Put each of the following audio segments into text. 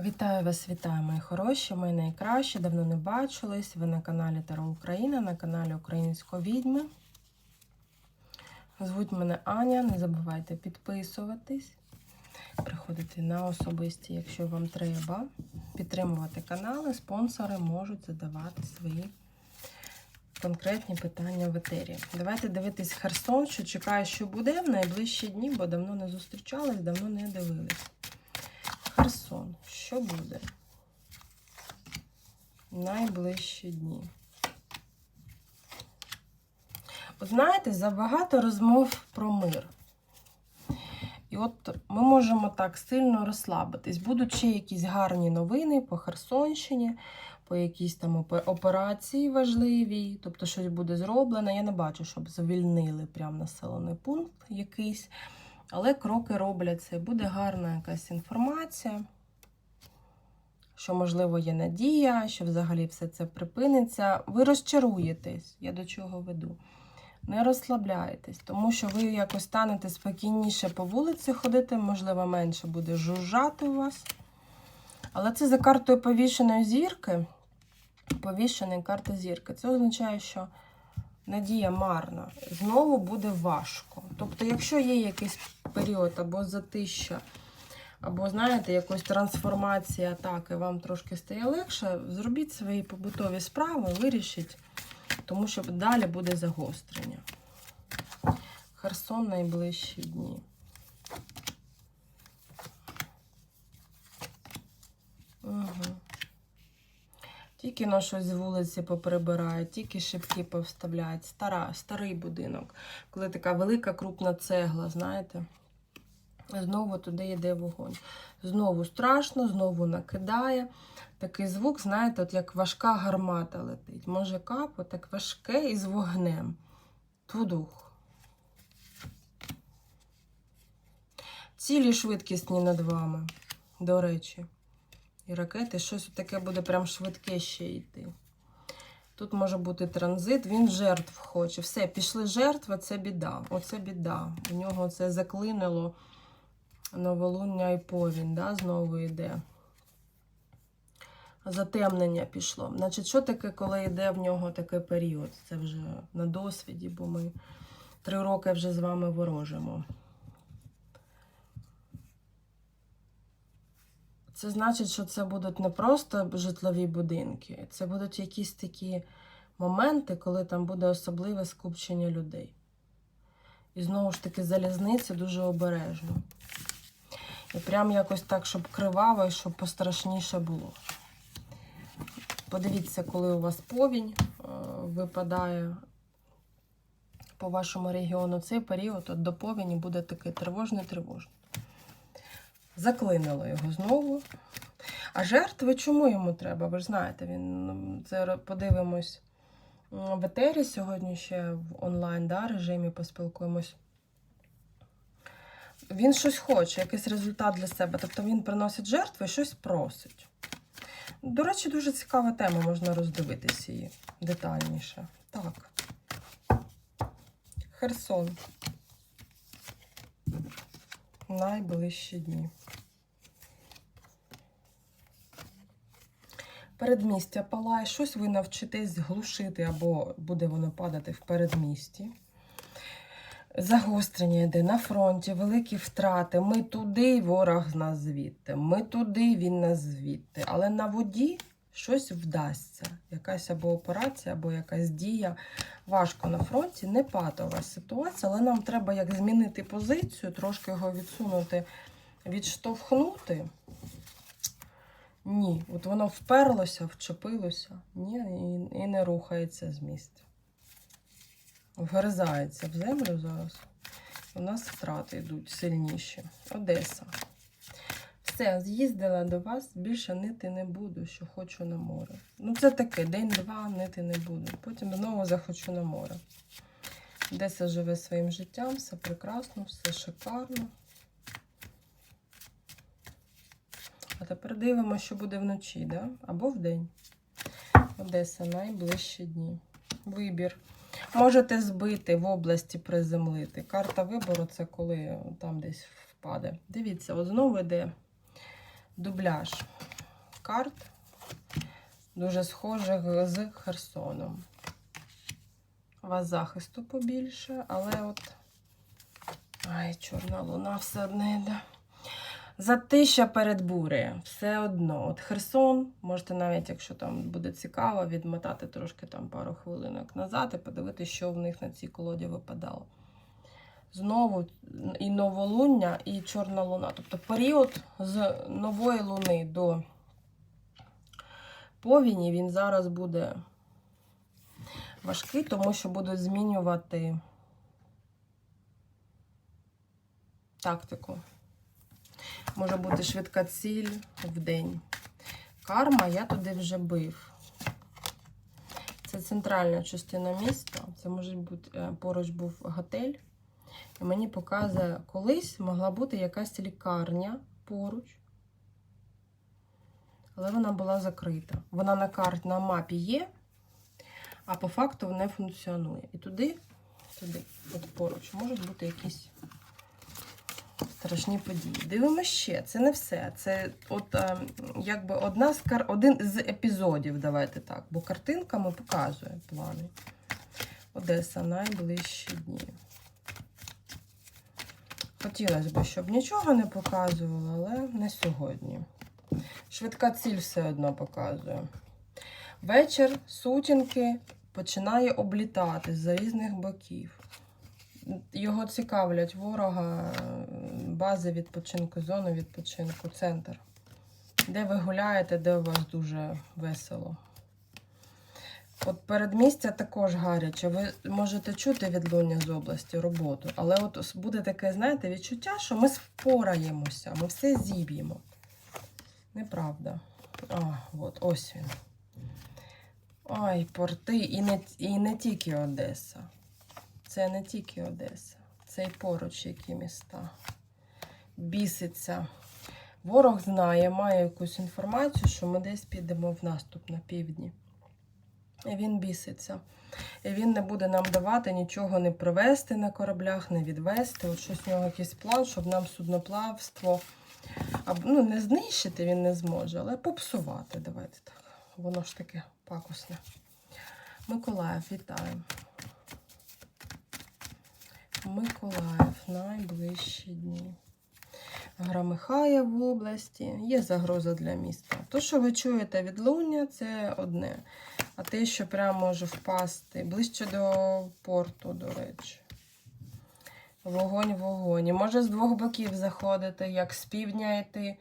Вітаю вас, вітаю, мої хороші, мої найкращі. Давно не бачились. Ви на каналі Таро Україна, на каналі Української відьми. Звуть мене Аня. Не забувайте підписуватись, приходити на особисті, якщо вам треба. Підтримувати канали, спонсори можуть задавати свої конкретні питання в етері. Давайте дивитись Херсон, що чекає, що буде в найближчі дні, бо давно не зустрічались, давно не дивились. Херсон. Що буде? Найближчі дні. От знаєте, забагато розмов про мир. І от ми можемо так сильно розслабитись. Будуть ще якісь гарні новини по Херсонщині, по якійсь там операції важливій, тобто щось буде зроблено. Я не бачу, щоб звільнили прям населений пункт якийсь. Але кроки робляться. Буде гарна якась інформація, що, можливо, є надія, що взагалі все це припиниться. Ви розчаруєтесь, я до чого веду. Не розслабляйтесь, тому що ви якось станете спокійніше по вулиці ходити, можливо, менше буде жужжати у вас. Але це за картою повішеної зірки. Повішеної карти зірки. Це означає, що надія марна. Знову буде важко. Тобто, якщо є якийсь період або затища, або, знаєте, якось трансформація атаки, вам трошки стає легше, зробіть свої побутові справи, вирішіть, тому що далі буде загострення. Херсон найближчі дні. Угу. Тільки на щось з вулиці поприбирають, тільки шибки повставляють. Стара, старий будинок. Коли така велика крупна цегла, знаєте. Знову туди йде вогонь. Знову страшно, знову накидає. Такий звук, знаєте, от як важка гармата летить. Може капо, так важке і з вогнем. Тудух. Цілі швидкісні над вами, до речі. І ракети, щось таке буде прям швидке ще йти. Тут може бути транзит, він жертв хоче. Все, пішли жертви, це біда. Оце біда. У нього це заклинило новолуння і повінь, да, знову йде. Затемнення пішло. Значить, що таке, коли йде в нього такий період? Це вже на досвіді, бо ми три роки вже з вами ворожимо. Це значить, що це будуть не просто житлові будинки, це будуть якісь такі моменти, коли там буде особливе скупчення людей. І знову ж таки, залізниця дуже обережно. І прям якось так, щоб криваво і щоб пострашніше було. Подивіться, коли у вас повінь е, випадає по вашому регіону, цей період от до повені буде такий тривожний-тривожний. Заклинило його знову. А жертви чому йому треба? Ви ж знаєте, він це подивимось в етері сьогодні ще в онлайн да, режимі поспілкуємось. Він щось хоче, якийсь результат для себе. Тобто він приносить жертву і щось просить. До речі, дуже цікава тема, можна роздивитися її детальніше. Так. Херсон. Найближчі дні. Передмістя палає, щось ви навчитесь глушити, або буде воно падати в передмісті. Загострення йде на фронті, великі втрати. Ми туди, ворог нас звідти. Ми туди, він нас звідти. Але на воді щось вдасться. Якась або операція, або якась дія. Важко на фронті, не патова ситуація, але нам треба як змінити позицію, трошки його відсунути, відштовхнути. Ні, от воно вперлося, вчепилося, ні, і, і не рухається з місця. Вгризається в землю зараз. У нас втрати йдуть сильніші. Одеса. Все, з'їздила до вас, більше нити не буду, що хочу на море. Ну, це таке, день-два нити не буду. Потім знову захочу на море. Одеса живе своїм життям, все прекрасно, все шикарно. А тепер дивимося, що буде вночі, да? або вдень. Одеса найближчі дні. Вибір. Можете збити в області приземлити. Карта вибору це коли там десь впаде. Дивіться, от знову йде дубляж. карт, дуже схожих з Херсоном. У вас захисту побільше, але от. Ай, чорна луна все одне йде. Затища перед бурею. Все одно. От Херсон, можете навіть, якщо там буде цікаво, відмотати трошки там пару хвилинок назад і подивитися, що в них на цій колоді випадало. Знову і новолуння, і чорна луна. Тобто період з нової луни до повіні він зараз буде важкий, тому що будуть змінювати тактику. Може бути швидка ціль в день. Карма я туди вже бив. Це центральна частина міста. Це може бути е, поруч був готель. І мені показує, колись могла бути якась лікарня поруч. Але вона була закрита. Вона на карті на мапі є, а по факту не функціонує. І туди, туди, от поруч, можуть бути якісь страшні події. Дивимося ще, це не все. Це от е, якби одна з кар... один з епізодів, давайте так, бо картинками показує плани. Одеса найближчі дні. Хотілося б, щоб нічого не показувало, але не сьогодні. Швидка ціль все одно показує. Вечір сутінки починає облітати з різних боків. Його цікавлять ворога, бази відпочинку, зони відпочинку, центр. Де ви гуляєте, де у вас дуже весело. От передмістя також гаряче. Ви можете чути відлуння з області роботу, але от буде таке, знаєте, відчуття, що ми впораємося, ми все зіб'ємо. Неправда. А, от, ось він. Ой, порти, і не, і не тільки Одеса. Це не тільки Одеса, це і поруч які міста. Біситься. Ворог знає, має якусь інформацію, що ми десь підемо в наступ на півдні. І він біситься. І він не буде нам давати нічого не привезти на кораблях, не відвести. От щось у нього якийсь план, щоб нам судноплавство ну, не знищити він не зможе, але попсувати. Давайте так. Воно ж таке пакосне. Миколаїв, вітаю. Миколаїв, найближчі дні. Громихає в області, є загроза для міста. То, що ви чуєте відлуння, це одне. А те, що прямо може впасти ближче до порту, до речі. Вогонь, вогонь. Може з двох боків заходити, як з півдня йти.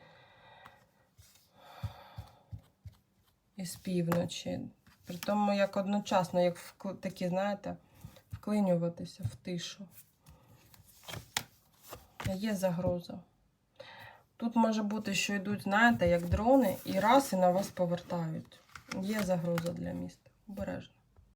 І з півночі. При тому, як одночасно, як вкл... такі, знаєте, вклинюватися в тишу. Є загроза. Тут може бути, що йдуть, знаєте, як дрони, і раз і на вас повертають. Є загроза для міста. Обережно.